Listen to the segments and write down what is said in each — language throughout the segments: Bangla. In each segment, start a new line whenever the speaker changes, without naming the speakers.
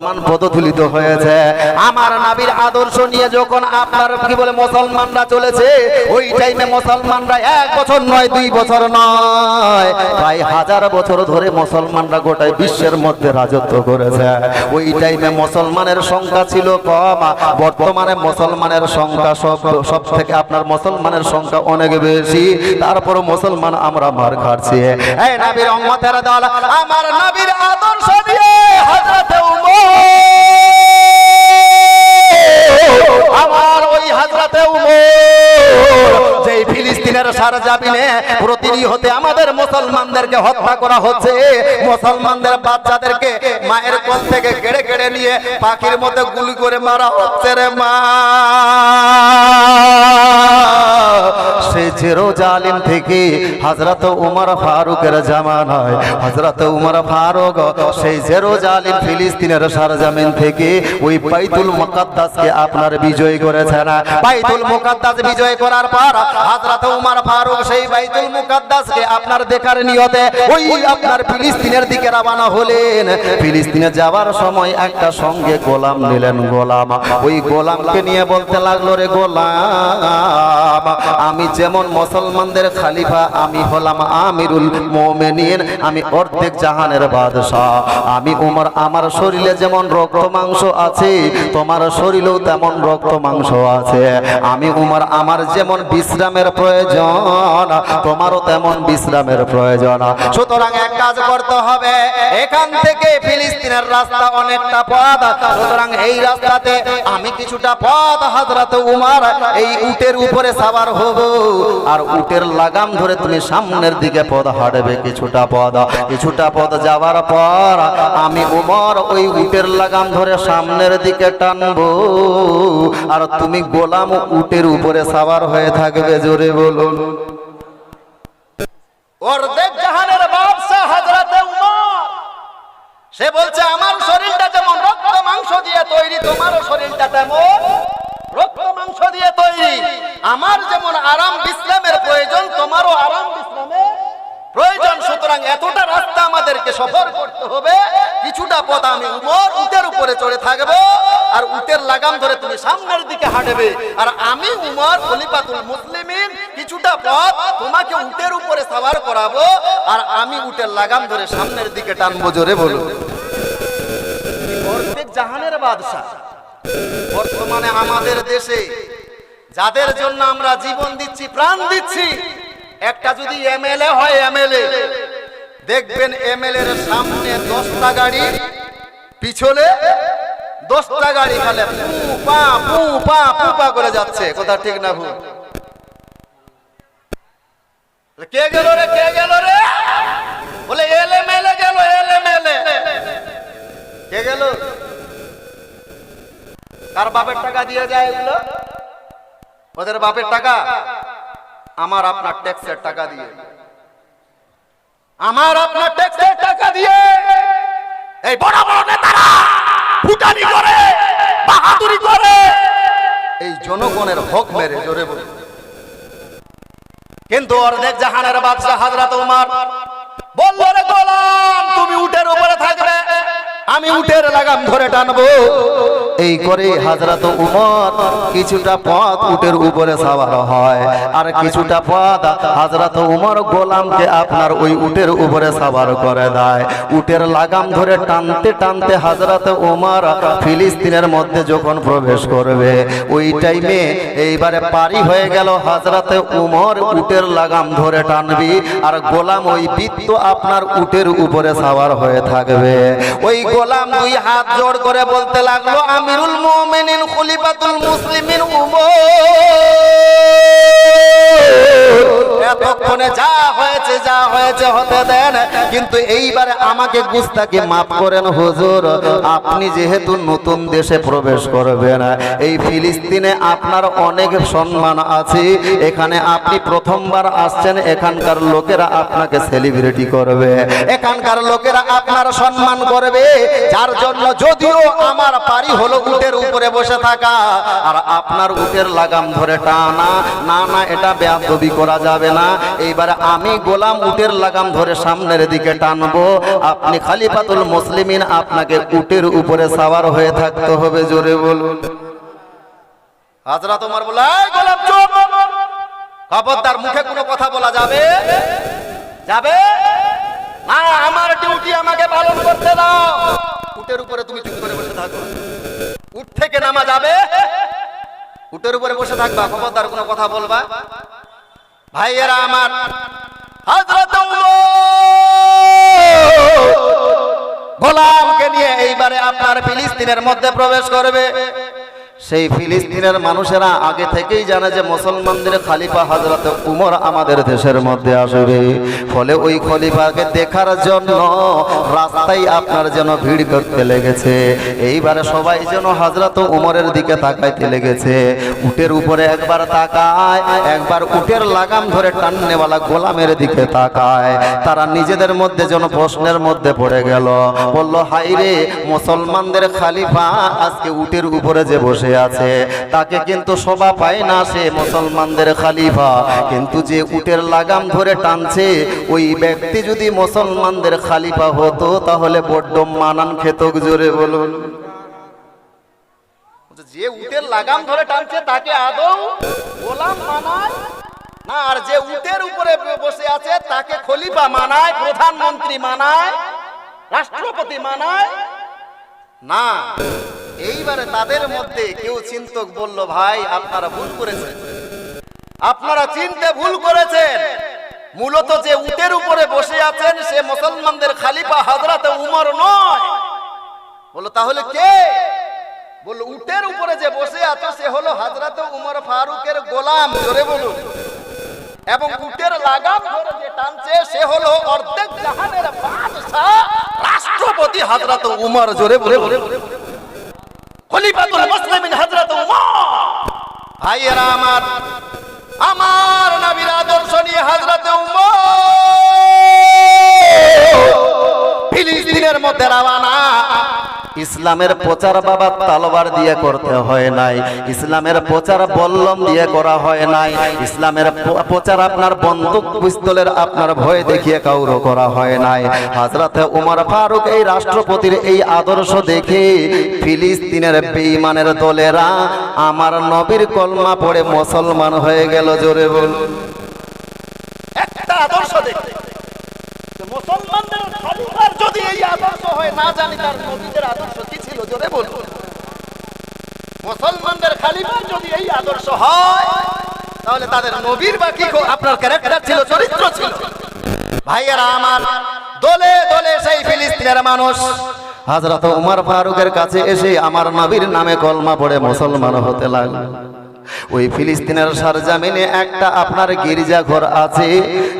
মান মুসলমানরা বিশ্বের মধ্যে রাজত্ব করেছে। ওই টাইমে মুসলমানের সংখ্যা ছিল কম, বর্তমানে মুসলমানের সংখ্যা সব থেকে আপনার মুসলমানের সংখ্যা অনেক বেশি। তারপর মুসলমান আমরা মার খাচ্ছি। আমার নাবির আদর্শ ফিলিস্তিনের প্রতিনিধি হতে আমাদের মুসলমানদেরকে হত্যা করা হচ্ছে। মুসলমানদের বাচ্চাদেরকে মায়ের কোল থেকে কেড়ে কেড়ে নিয়ে পাখির মধ্যে গুলি করে মারা হচ্ছে রে মা। আপনার বিজয় করেছেন বাইতুল মুকাদ্দাস বিজয় করার পর হযরত উমর ফারুক সেই বাইতুল মুকাদ্দাসকে আপনার দেখার নিয়তে ওই আপনার ফিলিস্তিনের দিকে রওনা হলেন। ফিলিস্তিনে যাওয়ার সময় একটা সঙ্গে গোলাম নিলেন গোলাম। ওই গোলামকে নিয়ে বলতে লাগল রে গোলাম আমি যেমন মুসলমানদের খালিফা আমি হলাম আমিরুল মোমেনিন আমি অর্ধেক জাহানের বাদশাহ। আমি উমর আমার শরীরে যেমন রক্ত মাংস আছে তোমার শরীরেও তেমন রক্ত মাংস আছে। আমি উমর আমার যেমন বিশ্রামের প্রয়োজন তোমারও তেমন বিশ্রামের প্রয়োজন। সুতরাং এক কাজ করতে হবে। এখান থেকে ফিলিস্তিনের রাস্তা অনেকটা পথ। সুতরাং এই রাস্তাতে আমি কিছুটা পথ হযরত উমর এই উটের উপরে সাবার হব। আর উটের লাগাম ধরে তুমি সামনের দিকে পথ হাঁটবে কিছুটা পথ। কিছুটা পথ যাওয়ার পর আমি উমর ওই উটের লাগাম ধরে সামনের দিকে টানবো। আর তুমি গোলাম উটের উপরে সাবার হয়ে থাকবে, জোরে বলুন। অর্ধেক জাহানের বাদশাহ হযরতে উমর। সে বলছে, আমার শরীরটা যেমন রক্ত মাংস দিয়ে তৈরি, তোমারও শরীরটা তেমন রক্ত মাংস দিয়ে তৈরি। আমার যেমন আরাম বিশ্রামের প্রয়োজন, তোমারও আরাম বিশ্রামের প্রয়োজন। সুতরাং এতটা রাস্তা আমাদেরকে সফর করতে হবে। কিছুটা পথ আমি উমর, উটের উপরে চড়ে থাকব। আর উটের লাগাম ধরে তুমি সামনের দিকে হাঁটবে। আর আমি উমর, খলিফাতুল মুসলিমিন, কিছুটা পথ তোমাকে উটের উপরে সাবার করাবো। আর আমি উটের লাগাম ধরে সামনের দিকে টানবো জোরে বলুন। অর্ধেক জাহানের বাদশাহ। বর্তমানে আমাদের দেশে যাদের জন্য আমরা জীবন দিচ্ছি, প্রাণ দিচ্ছি, একটা যদি এমএলএ হয়, এমএলএ। দেখবেন এমএলএ এর সামনে দশটা গাড়ি, পিছনে দশটা গাড়ি খালে পু করে যাচ্ছে, কথা ঠিক না ভুল। কে গেল রে, কে গেল রে? বলে এলে মেলে গেল এলে মেলে কে গেল? কার বাপের টাকা দিয়ে যায় এগুলো? ওদের বাপের টাকা? আমার, আপনার ট্যাক্সের টাকা দিয়ে। আমার আপনার ট্যাক্সের টাকা দিয়ে এই বড় বড় নেতারা ফুটানি করে, বাহাদুরি করে, এই জনগণের হক মেরে জোরে বলে কিন্তু অর্ধেক জাহানের বাদশাহ হাজরাত উমার বলল, রে গোলাম, তুমি উটের উপরে থাকবে, আমি উটের লাগাম ধরে টানবো। এই করে হাজরাত উমর কিছুটা পথ উটের উপরে সাবার হয়। আর কিছুটা পথ হাজরাত উমর গোলামকে আপনার ওই উটের উপরে সাবার করে দেয়। উটের লাগাম ধরে টানতে টানতে হাজরাত উমর ফিলিস্তিনের মধ্যে যখন প্রবেশ করবে ওই টাইমে এইবারে পারি হয়ে গেল হাজরাতে উমর উটের লাগাম ধরে টানবি আর গোলাম ওই বৃত্ত আপনার উটের উপরে সাবার হয়ে থাকবে। ওই গোলাম দুই হাত জোড় করে বলতে লাগল আমিরুল মুমিনিন খলিফাতুল মুসলিমিন উমর। এতক্ষণে যা হয়েছে যা হয়েছে হতে দেন। কিন্তু এইবারে আমাকে গুস্তাকে মাফ করেন হুজুর। আপনি যেহেতু নতুন দেশে প্রবেশ করবেন, এই ফিলিস্তিনে আপনার অনেক সম্মান আছে। এখানে আপনি প্রথমবার আসছেন, এখানকার লোকেরা আপনাকে সেলিব্রিটি করবে। এখানকার লোকেরা আপনার সম্মান করবে। যার জন্য যদিও আমার পারি হলো উটের উপরে বসে থাকা, আর আপনার উটের লাগাম ধরে টানা, না না, এটা বেয়াদবি করা যাবে যাবে না, এইবার আমি গোলাম উটের লাগাম ধরে সামনের দিকে টানবো। আপনি খালিফাতুল মুসলিমিন, আপনাকে উটের উপরে সাওয়ার হয়ে থাকতে হবে, জোরে বলুন। হাজরা তোমার বলে গোলাম, চুপ! খবরদার, মুখে কোনো কথা বলা যাবে? যাবে? না, আমার ডিউটি আমাকে পালন করতে দাও। উটের উপরে তুমি চুপ করে বসে থাকো। উঠ থেকে নামা যাবে? উটের উপরে বসে থাকবা, খবরদার, কোনো কথা বলবা? ভাইয়েরা আমার হজরত গোলামকে নিয়ে এইবারে আপনার ফিলিস্তিনের মধ্যে প্রবেশ করবে। সেই ফিলিস্তিনের মানুষেরা আগে থেকেই জানে যে মুসলমানদের খালিফা হজরত উমর আমাদের দেশের মধ্যে আসবে। ফলে ওই খলিফাকে দেখার জন্য রাস্তায় আপনার যেন ভিড় করতে লেগেছে। এইবারে সবাই যেন হজরত উমরের দিকে তাকাইতে লেগেছে। উটের উপরে একবার তাকায়, একবার উটের লাগাম ধরে টাননেওয়ালা গোলামের দিকে তাকায়। তারা নিজেদের মধ্যে যেন প্রশ্নের মধ্যে পড়ে গেল। বলল হাই রে মুসলমানদের খালিফা আজকে উটের উপরে যে বসে আছে। তাকে কিন্তু শোভা পায় না সে মুসলমানদের খালিফা। কিন্তু যে উটের লাগাম ধরে টানছে, ওই ব্যক্তি যদি মুসলমানদের খালিফা হতো, তাহলে বড্ড মানান খেতক জোরে বলুন। যে উটের লাগাম ধরে টানছে, তাকে আদৌ গোলাম মানায়? না, আর যে উটের উপরে বসে আছে, তাকে খলিফা মানায়, প্রধানমন্ত্রী মানায়, রাষ্ট্রপতি মানায়? না। এইবারে তাদের মধ্যে কেউ চিন্তক বলল, ভাই, আপনারা ভুল করেছেন। আপনারা চিনতে ভুল করেছেন। মূলত যে উটের উপরে বসে আছেন, সে মুসলমানদের খালিফা হাজরাতে উমর নয়। বলল, তাহলে কে? বলল, উটের উপরে যে বসে আছো, সে হলো হাজরাতে উমর ফারুকের গোলাম। জোরে বলুন। এবং উটের লাগাম ধরে যে টানছে, সে হলো অর্ধেক জাহানের বাদশাহ, রাষ্ট্রপতি হাজরাত উমর। জোরে বলে বলে খলিফাতুল মুসলিমিন হযরত উমর ভাইয়েরা আমার আমার নবীর আদর্শ নিয়ে হযরত উমর ফিলিস্তিনের মধ্যে রওনা। ইসলামের প্রচার বাবা তালবার দিয়ে করতে হয় নাই। ইসলামের প্রচার বল্লম দিয়ে করা হয় নাই। ইসলামের প্রচার আপনার বন্দুক পিস্তলের আপনার ভয় দেখিয়ে কাউরো করা হয় নাই। হাজরাতে উমর ফারুক এই রাষ্ট্রপতির এই আদর্শ দেখে ফিলিস্তিনের বেঈমানের দলেরা আমার নবীর কলমা পড়ে মুসলমান হয়ে গেল জোরে বলুন। একটা আদর্শ দেখে মুসলমানদের খলিফার যদি এই আদর্শ হয় না জানি তার নবীদের আদর্শ কি ছিল, জোরে বলুন। মুসলমানদের খালিফার যদি এই আদর্শ হয়, তাহলে তাদের নবীর বা কি আপনার ক্যারেক্টার ছিল, চরিত্র ছিল। ভাইয়েরা আমার, দলে দলে সেই ফিলিস্তিনের মানুষ, হাজরত উমর ফারুকের কাছে এসে আমার নবীর নামে কলমা পড়ে মুসলমান হতে লাগল। ওই ফিলিস্তিনের সরজামিনে একটা আপনার গির্জা ঘর আছে।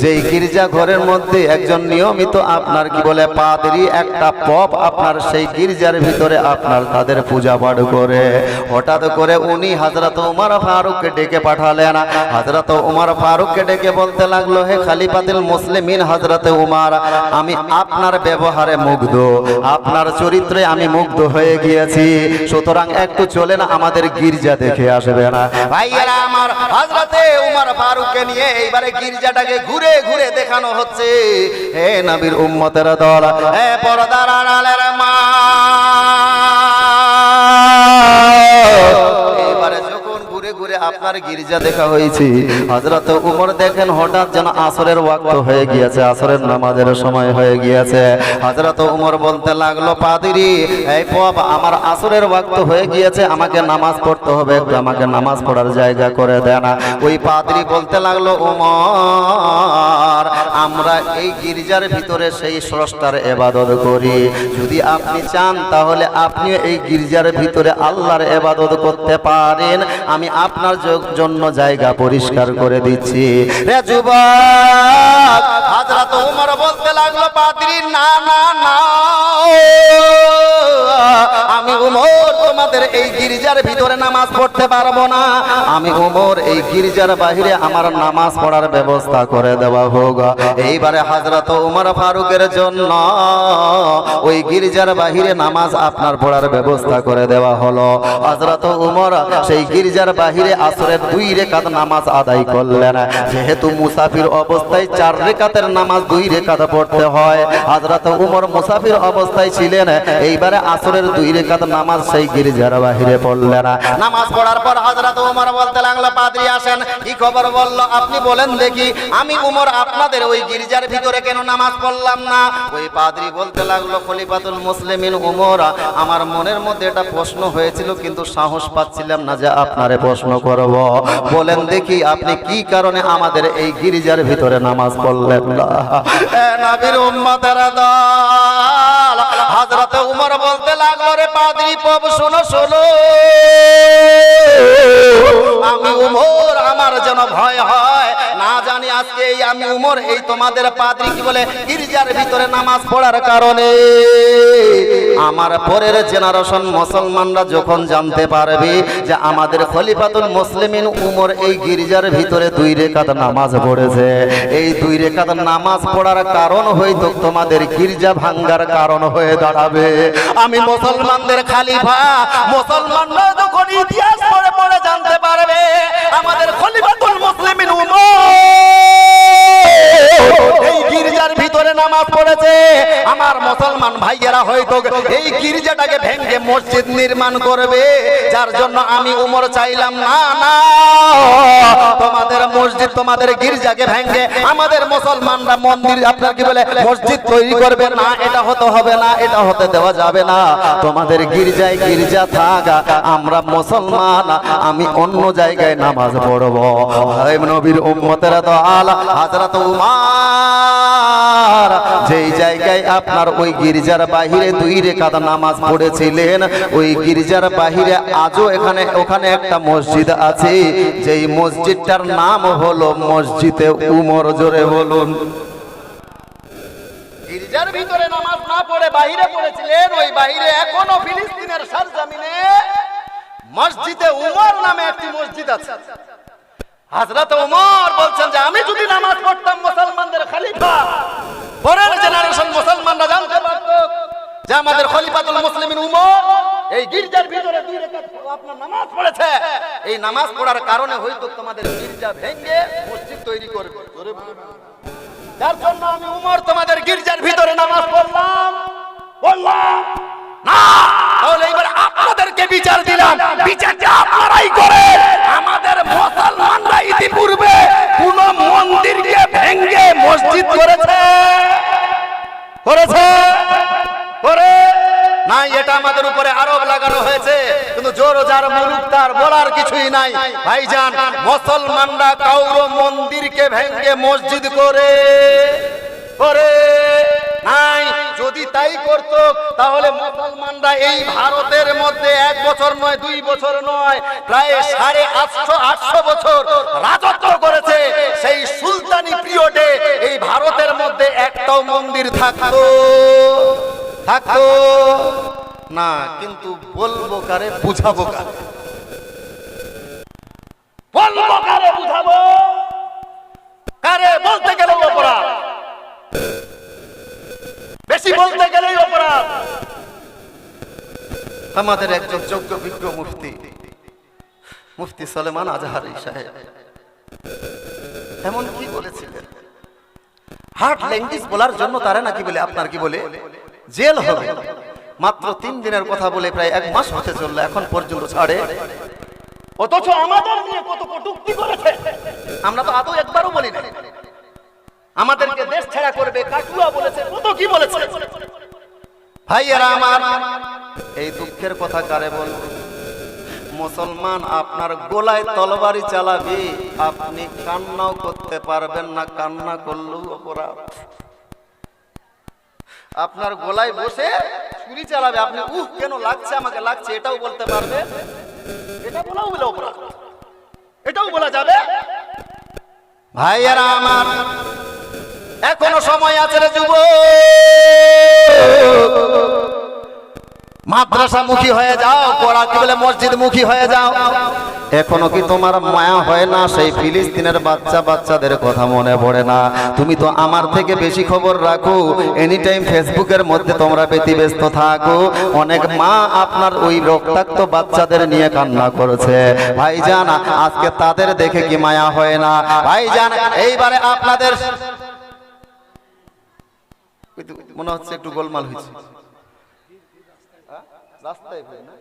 যেই গির্জা ঘরের মধ্যে একজন নিয়মিত আপনার কি বলে পাদরি, একটা পপ আপনার সেই গির্জার ভিতরে আপনার তাদের পূজা পাঠ করে। হঠাৎ করে উনি হাজরত উমর ফারুককে ডেকে পাঠালেন। হাজরত উমর ফারুককে ডেকে বলতে লাগল, হে খালিফাতুল মুসলিমিন হজরত উমার, আমি আপনার ব্যবহারে মুগ্ধ। আপনার চরিত্রে আমি মুগ্ধ হয়ে গিয়েছি। সুতরাং একটু চলেন আমাদের গির্জা দেখে আসবে না ভাইয়েরা আমার হজরতে উমর ফারুককে নিয়ে এইবারে গির্জাটাকে ঘুরে ঘুরে দেখানো হচ্ছে। হে নবীর উম্মতের দল, হে পর্দার আড়ালের মা। আপনার গির্জা দেখা হয়েছে। হজরত উমর দেখেন হঠাৎ যেন আসরের ওয়াক্ত হয়ে গিয়েছে, আসরের নামাজের সময় হয়ে গিয়েছে। হজরত উমর বলতে লাগল, পাদিরি, এই পপ, আমার আসরের ওয়াক্ত হয়ে গিয়েছে, আমাকে নামাজ পড়তে হবে আমাকে নামাজ পড়ার জায়গা করে দেয় না ওই পাদ্রি বলতে লাগল, উমর, আমরা এই গির্জার ভিতরে সেই স্রষ্টার এবাদত করি। যদি আপনি চান, তাহলে আপনি এই গির্জার ভিতরে আল্লাহর এবাদত করতে পারেন। আমি আপনার জন্য জায়গা পরিষ্কার করে দিচ্ছি। রে যুবক, হাজরাত উমর বলতে লাগল, পাদ্রি, না না না আমি উমর তোমাদের এই গির্জার ভিতরে নামাজ পড়তে পারব না। আমি উমর এই গির্জার বাহিরে আমার নামাজ পড়ার ব্যবস্থা করে দেওয়া হোক। এইবারে হাজরত উমর ফারুকের জন্য ওই গির্জার বাহিরে নামাজ আপনার পড়ার ব্যবস্থা করে দেওয়া হলো। হজরত উমর সেই গির্জার বাহিরে আসরের দুই রেখাত নামাজ আদায় করলেন। যেহেতু মুসাফির অবস্থায় চার রেখাতের নামাজ দুই রেখাত পড়তে হয় হজরত উমর মুসাফির অবস্থায় ছিলেন। এইবারে আসরের দুই রেখাত নামাজ সেই গির্জার বাহিরে পড়লেন নামাজ পড়ার পর হজরত উমর বলতে লাগল, পাদ্রী, আসেন। কি খবর বলল? আপনি বলেন দেখি। আমি উমর, আপনাদের ওই গির্জার ভিতরে কেন নামাজ পড়লাম না? ওই পাদ্রী বলতে লাগল, খলিফাতুল মুসলিমিন উমর, আমার মনের মধ্যে এটা প্রশ্ন হয়েছিল, কিন্তু সাহস পাচ্ছিলাম না যে আপনারে প্রশ্ন করব। বলেন দেখি, আপনি কি কারণে আমাদের এই গির্জার ভিতরে নামাজ পড়লেন না? নবীর উম্মতের দল, হযরত উমর বলতে লাগল, রে পাদ্রী, প্রভু, শোনো শোনো। আমি উমর, আমার যেন ভয় হয়। না জানি আজকে এই আমি উমর, এই তোমাদের পাদ্রী কি বলে, গির্জার ভিতরে নামাজ পড়ার কারণে। আমার পরের জেনারেশন মুসলমানরা যখন জানতে পারবে যে আমাদের খলিফাতুল মুসলিমিন উমর এই গির্জার ভিতরে দুই রেখাত নামাজ পড়েছে, এই দুই রেখাত নামাজ পড়ার কারণ হয়তো তোমাদের গির্জা ভাঙ্গার কারণ হয়ে দাঁড়াবে। আমি মুসলমানদের খালিফা মুসলমানরা যখন ইতিহাস জানতে পারবে, আমাদের খলিফাতুল মুসলমানরা মন্দির কি বলে, মসজিদ তৈরি করবে। না, এটা হতে হবে না, এটা হতে দেওয়া যাবে না। তোমাদের গির্জায় গির্জা থাক, আমরা মুসলমান, আমি অন্য জায়গায় নামাজ পড়ব। নবীর উম্মতেরা তো হাজরত উমার, যেই জায়গায় আপনার ওই গির্জার বাহিরে দুই রেখাত নামাজ পড়েছিলেন, ওই গির্জার বাহিরে আজও এখানে, ওখানে একটা মসজিদ আছে। যেই মসজিদটার নাম হলো মসজিদে উমর, জোরে বলুন। গির্জার ভিতরে নামাজ না পড়ে বাহিরে পড়েছিলেন, ওই বাহিরে এখনও ফিলিস্তিনের সরজমিনে মসজিদে উমর নামে একটি মসজিদ আছে। হাজরত উমর বলছেন যে, আমি যদি নামাজ পড়তাম মুসলমানদের খলিফা। পরের জেনারেশন মুসলমানরা জানতে পারত যে, আমাদের খলিফাতুল মুসলিমিন উমর, এই গির্জার ভিতরে দুই রাকাত আপনার নামাজ পড়েছে। এই নামাজ পড়ার কারণে হয়তো তোমাদের গির্জা ভেঙে মসজিদ তৈরি করবে। যার জন্য আমি উমর তোমাদের গির্জার ভিতরে নামাজ পড়লাম। বললাম, না, তাহলে এবার বিচার দিলাম। বিচারটা আপনারাই করে আমাদের মুসলমানরা ইতিপূর্বে কোন মন্দিরকে ভেঙে মসজিদ করেছে। করেছে? করে? না এটা আমাদের উপরে আরোপ লাগানো হয়েছে। কিন্তু জোর যার মুলুক তার বলার কিছুই নাই। ভাইজান, মুসলমানরা কাউর মন্দিরকে ভেঙে মসজিদ করে। করে। নাই, যদি তাই করত, তাহলে মুসলমানরা এই ভারতের মধ্যে এক বছর নয়, দুই বছর নয়, প্রায় সাড়ে আটশো আটশো বছর রাজত্ব করেছে। সেই সুলতানি পিরিয়ডে এই ভারতের মধ্যে একটাও মন্দির থাকতো। থাকতো। না, কিন্তু বলব কারে, বুঝাবো কারে। বলব কারে, বুঝাবো? কারে বলতে গেলে অপরাধ। বেশি বলতে অপরাধ। আমাদের একজন যোগ্য বিজ্ঞ মুফতি মুফতি সলেমান আজহারি সাহেব। এমন কি বলেছিলেন? হার্ট ল্যাঙ্গুয়েজ বলার জন্য তারা নাকি বলে, আপনার কি বলে? জেল হবে। মাত্র তিন দিনের কথা বলে প্রায় এক মাস হতে চলল এখন পর্যন্ত ছাড়ে। অথচ আমাদের নিয়ে কত কটুক্তি করেছে। আমরা তো আদৌ একবারও বলি না আমাদেরকে দেশ ছাড়া করবে কাটুয়া বলেছে কত কি বলেছে। ভাইয়েরা আমার এই দুঃখের কথা কারে বল মুসলমান আপনার গোলায় তলবারি চালাবি আপনি কান্নাও করতে পারবেন না কান্না করলেও অপরাধ। আপনার গোলায় বসে ছুরি চালাবে। আপনি, উহ, কেন লাগছে আমাকে, লাগছে, এটাও বলতে পারবে? এটা বলাও বলে অপরাধ। এটাও বলা যাবে। ভাইয়েরা আমার, এখনও সময় আছে রে যুব মাদ্রাসা মুখী হয়ে যাও পড়া কি বলে মসজিদ মুখী হয়ে যাও। এখনও কি তোমার মায়া হয় না? সেই ফিলিস্তিনের বাচ্চা বাচ্চাদের কথা মনে পড়ে না। তুমি তো আমার থেকে বেশি খবর রাখো। এনি টাইম ফেসবুকের মধ্যে তোমরা ব্যতিব্যস্ত থাকো। অনেক মা আপনার ওই রক্তাক্ত বাচ্চাদের নিয়ে কান্না করেছে। ভাইজান, আজকে তাদের দেখে কি মায়া হয় না? ভাইজান, এইবারে আপনাদের মনে হচ্ছে একটু গোলমাল হয়েছে। রাস্তায় ভাই না